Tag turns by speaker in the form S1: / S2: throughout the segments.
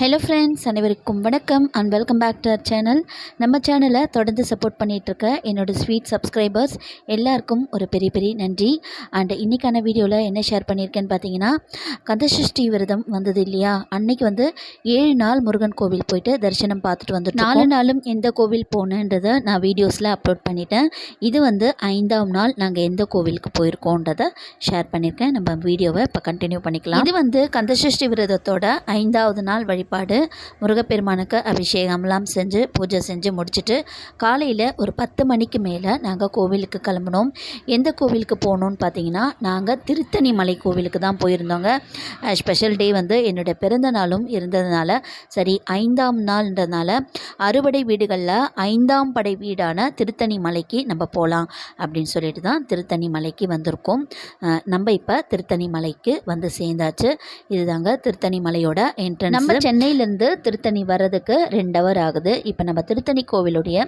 S1: Hello friends அனைவருக்கும் வணக்கம் and welcome back to our channel நம்ம சேனலை தொடர்ந்து சப்போர்ட் பண்ணிகிட்ருக்க என்னோடய ஸ்வீட் சப்ஸ்கிரைபர்ஸ் எல்லாருக்கும் ஒரு பெரிய பெரிய நன்றி. அண்ட் இன்றைக்கான வீடியோவில் என்ன ஷேர் பண்ணியிருக்கேன்னு பார்த்தீங்கன்னா கந்தசஷ்டி விரதம் வந்தது இல்லையா? அன்னைக்கு வந்து ஏழு நாள் முருகன் கோவில் போயிட்டு தரிசனம் பார்த்துட்டு வந்துட்டு நாலு நாளும் எந்த கோவில் போனேன்றதை நான் வீடியோஸில் அப்லோட் பண்ணிட்டேன். இது வந்து ஐந்தாம் நாள் நாங்கள் எந்த கோவிலுக்கு போயிருக்கோன்றதை ஷேர் பண்ணியிருக்கேன் நம்ம வீடியோவை இப்போ கண்டினியூ பண்ணிக்கலாம். இது வந்து கந்தசஷ்டி விரதத்தோட ஐந்தாவது நாள் வழிபாடு முருகப்பெருமானுக்கு அபிஷேகம்லாம் செஞ்சு பூஜை செஞ்சு முடிச்சுட்டு காலையில் ஒரு பத்து மணிக்கு மேலே நாங்கள் கோவிலுக்கு கிளம்பினோம். எந்த கோவிலுக்கு போகணுன்னு பார்த்தீங்கன்னா நாங்கள் திருத்தணி மலை கோவிலுக்கு தான் போயிருந்தோங்க. ஸ்பெஷல் டே வந்து என்னுடைய பிறந்த நாளும் இருந்ததுனால சரி ஐந்தாம் நாள்ன்றதுனால அறுபடை வீடுகளில் ஐந்தாம் படை வீடான திருத்தணி மலைக்கு நம்ம போகலாம் அப்படின்னு சொல்லிட்டு தான் திருத்தணி மலைக்கு வந்திருக்கோம். நம்ம இப்போ திருத்தணி மலைக்கு வந்து சேர்ந்தாச்சு. இதுதாங்க திருத்தணி மலையோட என்ட்ரன்ஸ் நம்ம சென்னையிலேருந்து திருத்தணி வர்றதுக்கு ரெண்டு ஹவர் ஆகுது. இப்போ நம்ம திருத்தணி கோவிலுடைய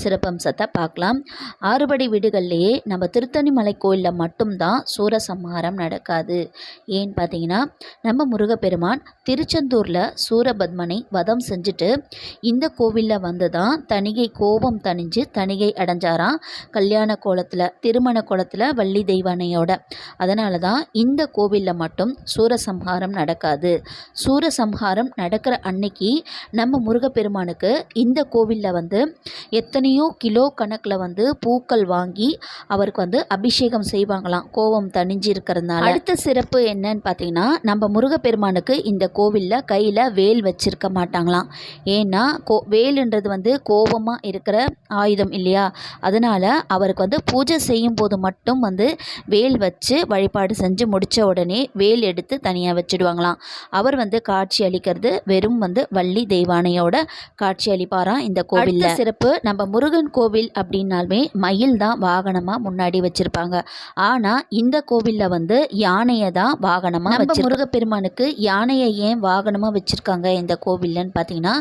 S1: சிறப்பம்சத்தை பார்க்கலாம். ஆறுபடி வீடுகள்லேயே நம்ம திருத்தணி மலை கோயிலில் மட்டும்தான் சூரசம்ஹாரம் நடக்காது. ஏன்னு பார்த்தீங்கன்னா நம்ம முருகப்பெருமான் திருச்செந்தூரில் சூரபத்மனை வதம் செஞ்சுட்டு இந்த கோவிலில் வந்து தான் தணிகை கோபம் தணிஞ்சு தணிகை அடைஞ்சாராம். கல்யாண கோலத்தில் திருமண கோலத்தில் வள்ளி தெய்வானையோட. அதனால தான் இந்த கோவிலில் மட்டும் சூரசம்ஹாரம் நடக்காது. சூரசம்ஹாரம் நடக்கிற அன்னைக்கு நம்ம முருகப்பெருமானுக்கு இந்த கோவிலில் வந்து எத்தனையோ கிலோ கணக்கில் வந்து பூக்கள் வாங்கி அவருக்கு வந்து அபிஷேகம் செய்வாங்களாம். கோபம் தணிஞ்சு இருக்கிறதுனால அடுத்த சிறப்பு என்னன்னு பார்த்தீங்கன்னா நம்ம முருகப்பெருமானுக்கு இந்த கோவிலில் கையில் வேல் வச்சிருக்க மாட்டாங்களாம். ஏன்னா கோ வேலுன்றது வந்து கோபமாக இருக்கிற ஆயுதம் இல்லையா? அதனால் அவருக்கு வந்து பூஜை செய்யும் போது மட்டும் வந்து வேல் வச்சு வழிபாடு செஞ்சு முடித்த உடனே வேல் எடுத்து தனியாக வச்சிடுவாங்களாம். அவர் வந்து காட்சி அளிக்கிறது வெறும் வந்து வள்ளி தெய்வானையோட காட்சி அளிப்பாராம் இந்த கோவிலில்? சிறப்பு நம்ம முருகன் கோவில் அப்படின்னாலுமே மயில் தான் வாகனமாக முன்னாடி வச்சுருப்பாங்க. ஆனால் இந்த கோவிலில் வந்து யானையை தான் வாகனமாக நம்ம முருகப்பெருமானுக்கு யானையை ஏன் வாகனமாக வச்சுருக்காங்க இந்த கோவில்லன்னு பார்த்தீங்கன்னா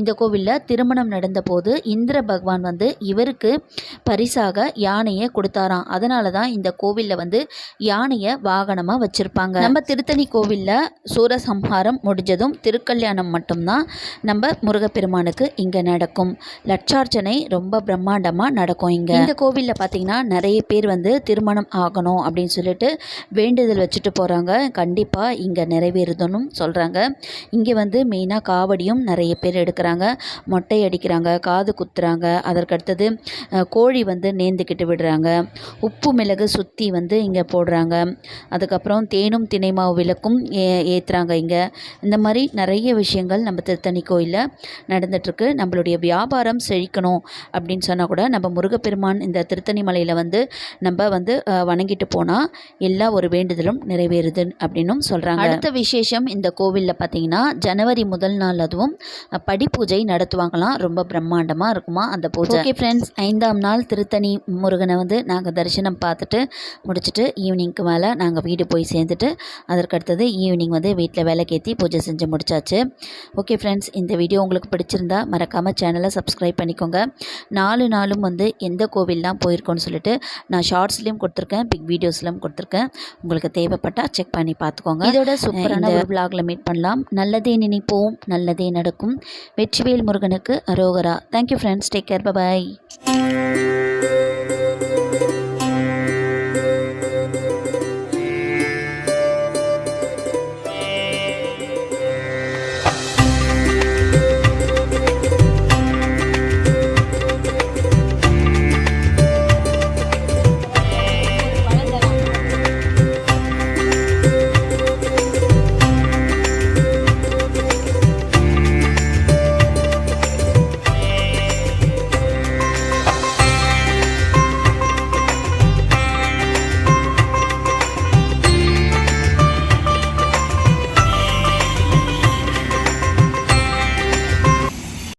S1: இந்த கோவிலில் திருமணம் நடந்தபோது இந்திர பகவான் வந்து இவருக்கு பரிசாக யானையை கொடுத்தாராம். அதனால தான் இந்த கோவிலில் வந்து யானையை வாகனமாக வச்சுருப்பாங்க. நம்ம திருத்தணி கோவிலில் சூரசம்ஹாரம் முடிஞ்சதும் கல்யாணம் மட்டும்தான் நம்ம முருகப்பெருமானுக்கு இங்கே நடக்கும். லட்சார்ச்சனை ரொம்ப பிரம்மாண்டமாக நடக்கும் இங்கே. இந்த கோவிலில் பார்த்தீங்கன்னா நிறைய பேர் வந்து திருமணம் ஆகணும் அப்படின்னு சொல்லிட்டு வேண்டுதல் வச்சுட்டு போகிறாங்க கண்டிப்பாக இங்கே நிறைவேறுதுன்னு சொல்கிறாங்க இங்கே வந்து மெயினாக காவடியும் நிறைய பேர் எடுக்கிறாங்க. மொட்டை அடிக்கிறாங்க காது குத்துறாங்க. அதற்கடுத்தது கோழி வந்து நேர்ந்துக்கிட்டு விடுறாங்க. உப்பு மிளகு சுற்றி வந்து இங்கே போடுறாங்க. அதுக்கப்புறம் தேனும் திணைமாவு விளக்கும் ஏ ஏற்றுறாங்க இங்கே. இந்த மாதிரி நிறைய விஷயங்கள் நம்ம திருத்தணி கோயிலில் நடந்துட்டுருக்கு. நம்மளுடைய வியாபாரம் செழிக்கணும் அப்படின்னு சொன்னால் கூட நம்ம முருகப்பெருமான் இந்த திருத்தணி மலையில் வந்து நம்ம வந்து வணங்கிட்டு போனால் எல்லா ஒரு வேண்டுதலும் நிறைவேறுது அப்படின்னும் சொல்கிறாங்க அடுத்த விசேஷம் இந்த கோவிலில் பார்த்தீங்கன்னா ஜனவரி முதல் நாள் அதுவும் படி பூஜை நடத்துவாங்களாம். ரொம்ப பிரம்மாண்டமாக இருக்குமா அந்த பூஜை. ஓகே ஃப்ரெண்ட்ஸ் ஐந்தாம் நாள் திருத்தணி முருகனை வந்து நாங்கள் தரிசனம் பார்த்துட்டு முடிச்சுட்டு ஈவினிங்க்கு மேலே நாங்கள் வீடு போய் சேர்ந்துட்டு அதற்கடுத்தது ஈவினிங் வந்து வீட்டில் விளக்கேற்றி பூஜை செஞ்சு முடிச்சாச்சு. ஓகே ஃப்ரெண்ட்ஸ் இந்த வீடியோ உங்களுக்கு பிடிச்சிருந்தா மறக்காமல் சேனலை சப்ஸ்கிரைப் பண்ணிக்கோங்க. நாலு நாளும் வந்து எந்த கோவில்லாம் போயிருக்கோன்னு சொல்லிட்டு நான் ஷார்ட்ஸ்லேயும் கொடுத்துருக்கேன் பிக் வீடியோஸ்லையும் கொடுத்துருக்கேன். உங்களுக்கு தேவைப்பட்டால் செக் பண்ணி பார்த்துக்கோங்க. இதோட சூப்பரான ஒரு vlogல மீட் பண்ணலாம். நல்லதே நினைப்போம் நல்லதே நடக்கும். வெற்றிவேல் முருகனுக்கு அரோகரா. Thank you friends take care bye bye